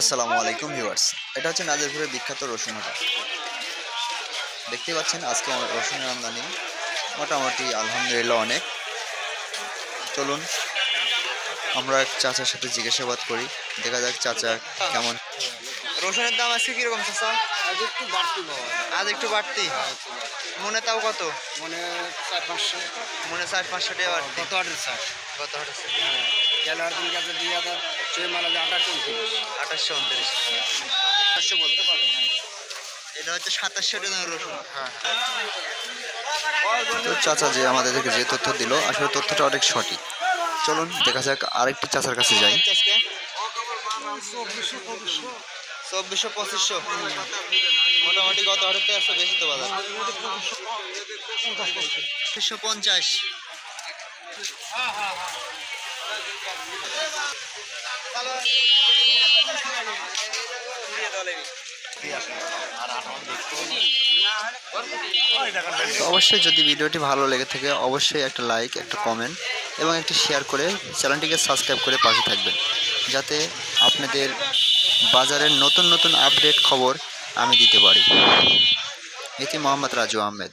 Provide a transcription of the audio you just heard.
আসসালামু আলাইকুম ভিউয়ার্স। এটা হচ্ছে নাজিরপুরের বিখ্যাত রসুন হাট দেখতে পাচ্ছেন আজকে আমার রসুনের আমদানি। মোটামুটি আলহামদুলিল্লাহ অনেক। চলুন আমরা এক চাচার সাথে জিজ্ঞাসাবাদ করি। দেখা যাক চাচা কেমন। রসুনের দাম আজকে কীরকম চাচা? আজ একটু বাড়তি আজ একটু বাড়তি। মনে তাও কত? মনে চার পাঁচশো। মনে চার পাঁচশো টাকা বাড়তি কত আটের ষাট কত হাটেছে গেল আর দিন কাছে দুই হাজার সেই মালা যে আঠাশ উনত্রিশ। আঠাশশো উনত্রিশ। আঠাশশো বলতে পারো এটা হচ্ছে সাতাশশো টাকা রসুন। হ্যাঁ। চাচা যে আমাদেরকে যে তথ্য দিল আসলে তথ্যটা অনেক সঠিক। চলুন দেখা যাক আরেকটি চাচার কাছে যাই। চব্বিশশো পঁচিশশো। মোটামুটি কত হাজার আছে বেশি তো বাজার। পঁচিশশো পঞ্চাশ। অবশ্যই যদি ভিডিওটি ভালো লেগে থাকে, অবশ্যই একটা লাইক, একটা কমেন্ট এবং একটি শেয়ার করে চ্যানেলটিকে সাবস্ক্রাইব করে পাশে থাকবেন। যাতে আপনাদের বাজারের নতুন নতুন আপডেট খবর আমি দিতে পারি। এটি মোহাম্মদ রাজু আহমেদ।